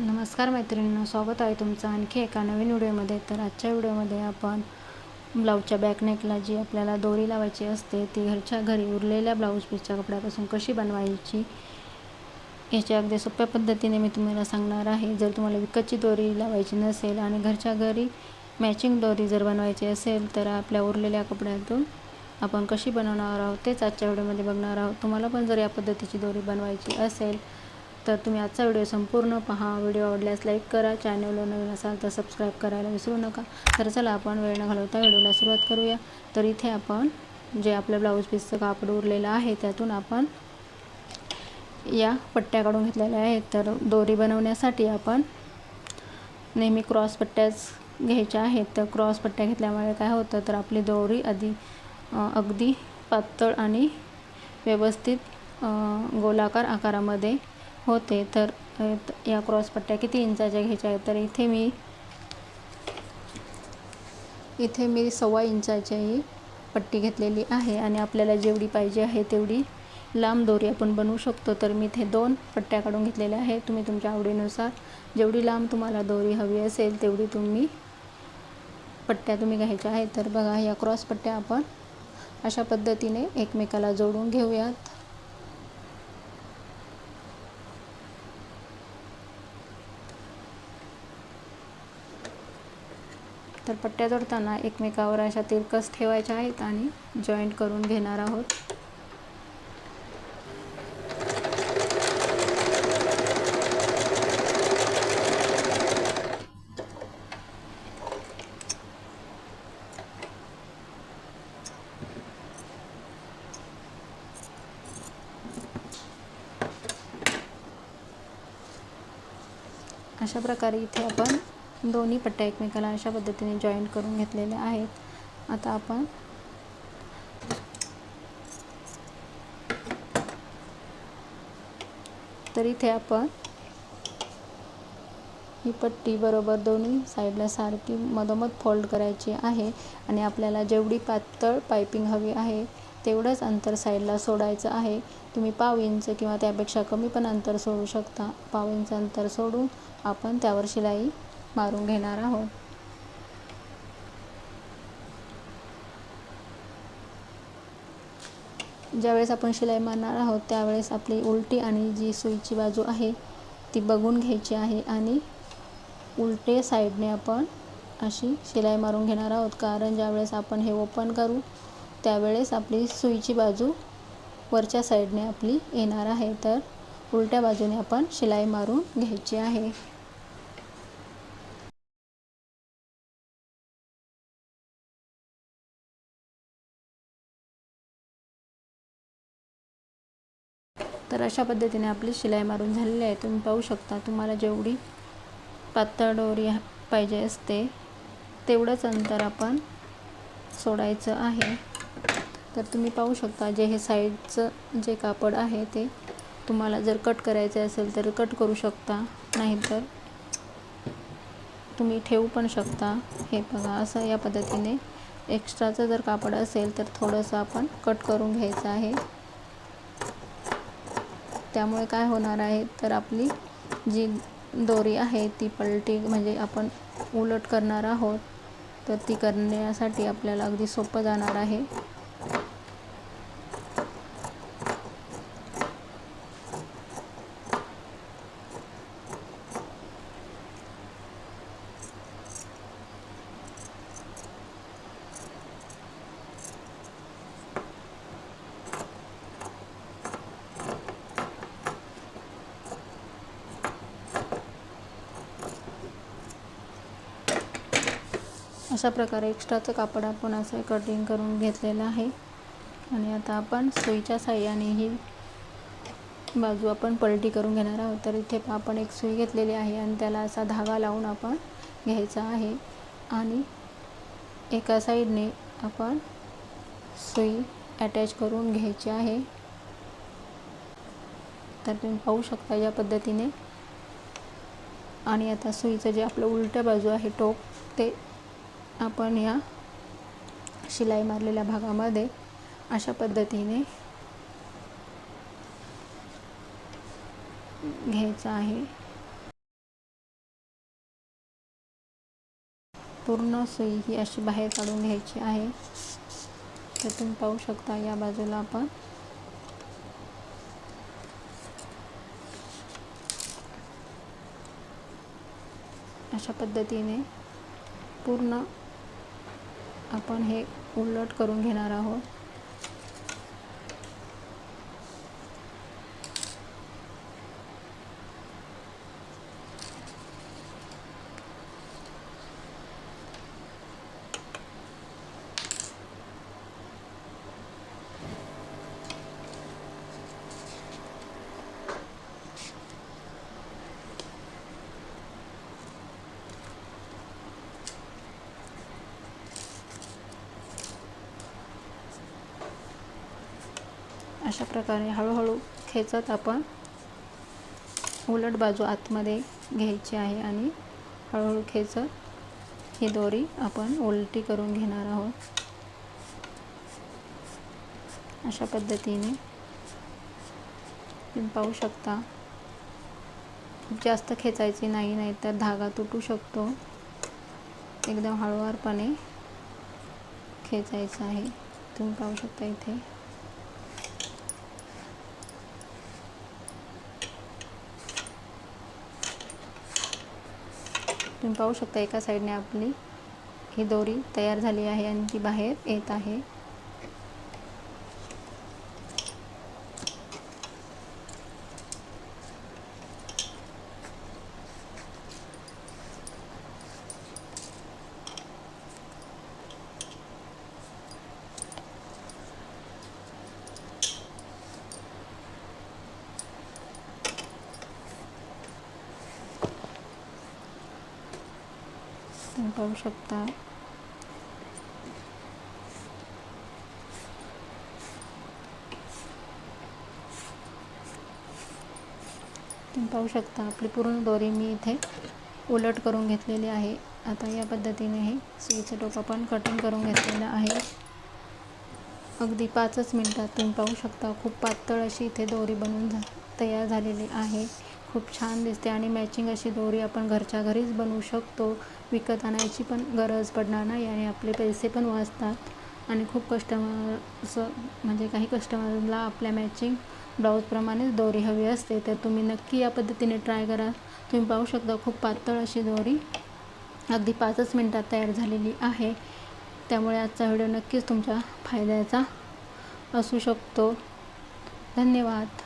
नमस्कार मैत्रिणींनो स्वागत आहे तुमचं आणखी एका नवीन व्हिडिओमध्ये. तर आजच्या व्हिडिओमध्ये आपण ब्लाऊजच्या बॅकनेकला जी आपल्याला दोरी लावायची असते ती घरच्या घरी उरलेल्या ब्लाऊज पीसच्या कपड्यापासून कशी बनवायची याच्या अगदी सोप्या पद्धतीने मी तुम्हाला सांगणार आहे. जर तुम्हाला विकतची दोरी लावायची नसेल आणि घरच्या घरी मॅचिंग दोरी जर बनवायची असेल तर आपल्या उरलेल्या कपड्यातून आपण कशी बनवणार आहोत तेच आजच्या व्हिडिओमध्ये बघणार आहोत. तुम्हाला पण जर या पद्धतीची दोरी बनवायची असेल तर तुम्ही आजचा व्हिडिओ संपूर्ण पहा. व्हिडिओ आवडल्यास लाईक करा. चॅनलवर नवीन असाल तर सबस्क्राईब करायला विसरू नका. तर चला आपण वेळ न घालवता व्हिडिओला सुरुवात करूया. तर इथे आपण जे आपलं ब्लाऊज पीसचं कापड उरलेलं आहे त्यातून आपण या पट्ट्या काढून घेतलेल्या आहेत. तर दोरी बनवण्यासाठी आपण नेहमी क्रॉस पट्ट्याच घ्यायच्या आहेत. तर क्रॉस पट्ट्या घेतल्यामुळे काय होतं तर आपली दोरी आधी अगदी पातळ आणि व्यवस्थित गोलाकार आकारामध्ये होते तर या क्रॉस पट्ट्या किती इंचाच्या घ्यायच्या आहेत? तर इथे मी इथे मी सव्वा इंचाची पट्टी घेतलेली आहे आणि आपल्याला जेवढी पाहिजे आहे तेवढी लांब दोरी आपण बनवू शकतो. तर मी इथे दोन पट्ट्या काढून घेतलेल्या आहेत. तुम्ही तुमच्या आवडीनुसार जेवढी लांब तुम्हाला दोरी हवी असेल तेवढी तुम्ही पट्ट्या तुम्ही घ्यायच्या आहेत. तर बघा या क्रॉस पट्ट्या आपण अशा पद्धतीने एकमेकाला जोडून घेऊयात. तर पट्ट्या जोडताना एकमेकावर अशा तिरकस ठेवायच्या आहेत आणि जॉईंट करून घेणार आहोत. अशा प्रकारे इथे आपण दोन्ही पट्ट्या एकमेकाला अशा पद्धतीने जॉईंट करून घेतलेल्या आहेत. आता आपण तर इथे आपण ही पट्टी बरोबर दोन्ही साईडला सारखी मधोमध फोल्ड करायची आहे आणि आपल्याला जेवढी पातळ पायपिंग हवी आहे तेवढंच अंतर साईडला सोडायचं आहे. तुम्ही पाव इंच किंवा त्यापेक्षा कमी पण अंतर सोडू शकता. पाव इंच अंतर सोडून आपण त्यावर शिलाई मारून घेणार आहोत. ज्यावेळेस आपण शिलाई मारणार आहोत त्यावेळेस आपली उलटी आणि जी सुईची बाजू आहे ती बघून घ्यायची आहे आणि उलटे साईडने आपण अशी शिलाई मारून घेणार आहोत. कारण ज्यावेळेस आपण हे ओपन करू त्यावेळेस आपली सुईची बाजू वरच्या साईडने आपली येणार आहे. तर उलट्या बाजूने आपण शिलाई मारून घ्यायची आहे. तर अशा पद्धतीने आपली शिलाई मारून झालेली आहे. तुम्ही पाहू शकता तुम्हाला जेवढी पातळ दोरी पाहिजे असते तेवढंच अंतर आपण सोडायचं आहे. तर तुम्ही पाहू शकता जे हे साईडचं जे कापड आहे ते तुम्हाला जर कट करायचे असेल तर कट करू शकता नाहीतर तुम्ही ठेवू पण शकता. हे बघा असं या पद्धतीने एक्स्ट्राचं जर कापड असेल तर थोडंसं आपण कट करून घ्यायचं आहे. त्यामुळे काय होणार आहे तर आपली जी दोरी आहे ती पलटी म्हणजे आपण उलट करणार आहोत तर ती करण्यासाठी आपल्याला अगदी सोपं जाणार आहे. अशा प्रकारे एक्स्ट्राचं कापड आपण असं कटिंग करून घेतलेलं आहे. आणि आता आपण सुईच्या साह्याने ही बाजू आपण पलटी करून घेणार आहोत. तर इथे आपण एक सुई घेतलेली आहे आणि त्याला असा धागा लावून आपण घ्यायचा आहे. आणि एका साईडने आपण सुई अटॅच करून घ्यायची आहे. तर तुम्ही पाहू शकता या पद्धतीने. आणि आता सुईचं जे आपलं उलट्या बाजू आहे टोक ते आपण या शिलाई मारलेल्या भागामध्ये अशा पद्धतीने घ्यायचं आहे. पूर्ण सुई ही अशी बाहेर काढून घ्यायची आहे. तर तुम्ही पाहू शकता या बाजूला आपण. अशा पद्धतीने पूर्ण आपण हे उलट करून घेणार आहोत. अशा प्रकारे हळूहळू खेचत आपण उलट बाजू आतमध्ये घ्यायची आहे आणि हळूहळू खेचत ही दोरी आपण उलटी करून घेणार आहोत. अशा पद्धतीने तुम्ही पाहू शकता. खूप जास्त खेचायची नाही नाही तर धागा तुटू शकतो. एकदम हळूवारपणे खेचायचं आहे. तुम्ही पाहू शकता इथे. तुम्ही पाहू शकता एका साईडने आपली ही दोरी तयार झाली आहे आणि ती बाहेर येत आहे. पाहू शकता. तुम्ही पाहू शकता आपली पूर्ण दोरी मी इथे उलट करून घेतलेली आहे. आता या पद्धतीने हे सुईचं टोक आपण कटिंग करून घेतलेलं आहे. अगदी पाचच मिनटात तुम्ही पाहू शकता खूप पातळ अशी इथे दोरी बनवून झा तयार झालेली आहे. खूप छान दिसते आणि मॅचिंग अशी दोरी आपण घरच्या घरीच बनवू शकतो. विकत आणायची पण गरज पडणार नाही आणि आपले पैसे पण वाचतात. आणि खूप कस्टमर असं म्हणजे काही कस्टमरला आपल्या मॅचिंग ब्लाऊजप्रमाणेच दोरी हवी असते. तर तुम्ही नक्की या पद्धतीने ट्राय करा. तुम्ही पाहू शकता खूप पातळ अशी दोरी अगदी पाचच मिनटात तयार झालेली आहे. त्यामुळे आजचा व्हिडिओ नक्कीच तुमच्या फायद्याचा असू शकतो. धन्यवाद.